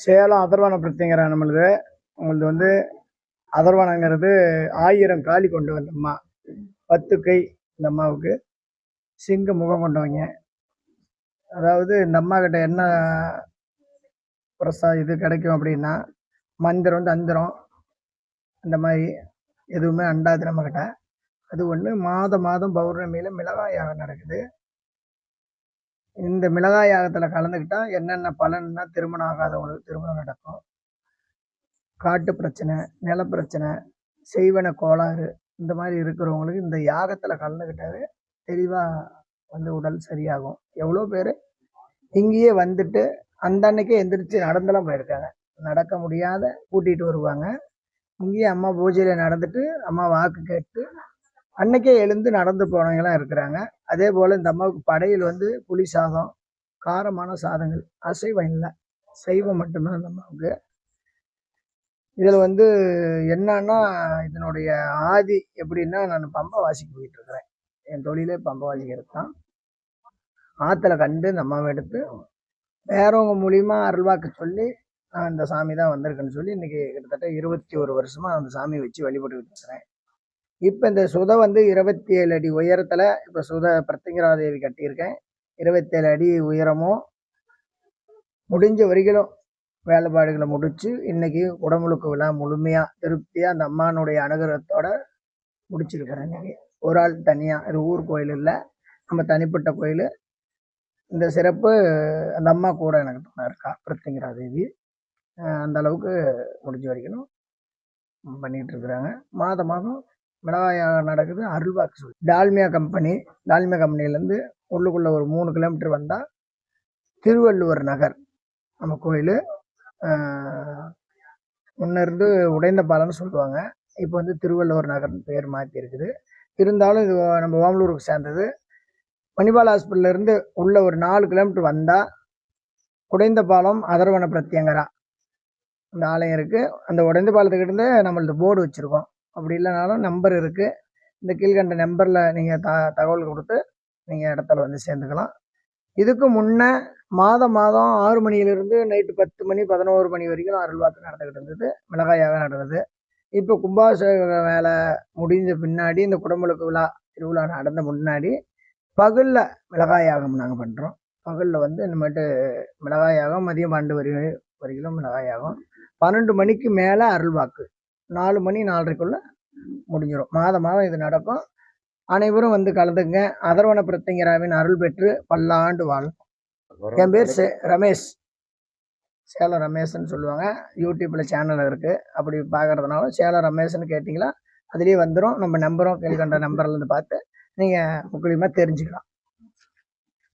சேலம் அதர்வான பிரத்திங்கிற நம்மளுது உங்களது வந்து அதர்வானங்கிறது ஆயிரம் காலி கொண்டு வந்த அம்மா. பத்து கை இந்த அம்மாவுக்கு. சிங்க முகம் கொண்டவங்க. அதாவது இந்த அம்மா கிட்ட என்ன பிரசா இது கிடைக்கும் அப்படின்னா மந்திரம் வந்து அந்திரம். இந்த மாதிரி எதுவுமே அண்டாது நம்மக்கிட்ட அது ஒன்று மாதம் மாதம் பௌர்ணமியில் மிளகாய் யாகம் நடக்குது. இந்த மிளகாய் யாகத்தில் கலந்துக்கிட்டால் என்னென்ன பலன்னா திருமணம் ஆகாதவங்களுக்கு திருமணம் நடக்கும். காட்டு பிரச்சனை நில பிரச்சனை செய்வன கோளாறு இந்த மாதிரி இருக்கிறவங்களுக்கு இந்த யாகத்தில் கலந்துக்கிட்டாவே தெளிவாக வந்து உடல் சரியாகும். எவ்வளோ பேர் இங்கேயே வந்துட்டு அந்த அன்னைக்கே எந்திரிச்சு நடந்தெல்லாம் போயிருக்காங்க. நடக்க முடியாத கூட்டிகிட்டு வருவாங்க. இங்கேயே அம்மா பூஜையில் நடந்துட்டு அம்மா வாக்கு கேட்டு அன்னைக்கே எழுந்து நடந்து போனவங்களாம் இருக்கிறாங்க. அதே போல் இந்த அம்மாவுக்கு படையில் வந்து புளி சாதம் காரமான சாதங்கள் அசைவம் இல்லை. சைவம் மட்டும்தான் இந்த அம்மாவுக்கு. இதில் வந்து என்னன்னா இதனுடைய ஆதி எப்படின்னா நான் பம்பை வாசிக்கு போயிட்டு இருக்கிறேன். என் தொழிலே பம்பை வாசிக்கிறது தான் ஆற்றுல கண்டு இந்த அம்மாவை எடுத்து வேறவங்க மூலியமா அருள்வாக்கு சொல்லி நான் இந்த சாமி தான் வந்திருக்கேன்னு சொல்லி இன்னைக்கு கிட்டத்தட்ட இருபத்தி ஒரு வருஷமா அந்த சாமியை வச்சு வழிபட்டுக்கிட்டு இருக்கிறேன். இப்போ இந்த சுதை வந்து இருபத்தி ஏழு அடி உயரத்தில் இப்போ சுத பிரத்திங்கராதேவி கட்டியிருக்கேன். இருபத்தேழு அடி உயரமும் முடிஞ்ச வரைக்கும் வேலைப்பாடுகளை முடித்து இன்னைக்கு உடம்புழுக்கு விழா முழுமையாக திருப்தியாக அந்த அம்மானுடைய அனுகிரகத்தோட முடிச்சிருக்கிறேன் இன்னைக்கு. ஒரு ஆள் தனியாக இது ஊர் கோயில் இல்லை. நம்ம தனிப்பட்ட கோயில். இந்த சிறப்பு அந்த அம்மா கூட எனக்கு துணை இருக்கா பிரத்திங்கரா தேவி அந்த அளவுக்கு முடிஞ்ச வரைக்கும் பண்ணிகிட்டு இருக்கிறாங்க. மாதம் மாதம் மிளகாயாக நடக்குது அருள்வாக்கு சொல்லி டால்மியா கம்பெனி டால்மியா கம்பெனிலேருந்து உள்ளுக்குள்ளே ஒரு மூணு கிலோமீட்டர் வந்தால் திருவள்ளுவர் நகர். நம்ம கோயில் முன்னிருந்து உடைந்த பாலம்னு சொல்லுவாங்க. இப்போ வந்து திருவள்ளுவர் நகர்னு பேர் மாற்றி இருக்குது. இருந்தாலும் இது நம்ம ஓமலூருக்கு சேர்ந்தது. மணிபால் ஹாஸ்பிட்டல்லேருந்து உள்ள ஒரு நாலு கிலோமீட்டர் வந்தால் உடைந்த பாலம் அதர்வன பிரத்யங்கரா. அந்த ஆலயம் இருக்குது அந்த உடைந்த பாலத்துக்கிட்டேருந்து நம்மளது போர்டு வச்சுருக்கோம். அப்படி இல்லைனாலும் நம்பர் இருக்குது இந்த கீழ்கண்ட நம்பரில் நீங்கள் த தகவல் கொடுத்து நீங்கள் இடத்துல வந்து சேர்ந்துக்கலாம். இதுக்கு முன்னே மாதம் மாதம் ஆறு மணியிலிருந்து நைட்டு பத்து மணி பதினோரு மணி வரைக்கும் அருள்வாக்கு நடந்துக்கிட்டு இருந்தது. மிளகாயாக நடந்தது. இப்போ கும்பாபிஷேக வேலை முடிஞ்ச பின்னாடி இந்த குடமுழுக்கு விழா திருவிழா நடந்த முன்னாடி பகலில் மிளகாய் யாகம் நாங்கள் பண்ணுறோம் பகலில் வந்து இனிமேட்டு மிளகாய் யாகம் மதியம் பன்னெண்டு வரை வரைக்கும் மிளகாய் யாகம். பன்னெண்டு மணிக்கு மேலே அருள்வாக்கு. நாலு மணி நாலரைக்குள்ளே முடிஞ்சிடும் மாதம் மாதம் இது நடக்கும். அனைவரும் வந்து கலந்துங்க அதர்வன பிரத்திங்கராவின் அருள் பெற்று பல்லாண்டு வாழும் என் பேர் சே ரமேஷ். சேலம் ரமேஷ்னு சொல்லுவாங்க. யூடியூப்பில் சேனல் இருக்குது அப்படி பார்க்குறதுனால சேலம் ரமேஷ்னு கேட்டிங்களா அதுலேயே வந்துடும் நம்ம நம்பரும் கீழ்கண்ட நம்பர்லேருந்து பார்த்து நீங்கள் முக்கியமாக தெரிஞ்சுக்கலாம்.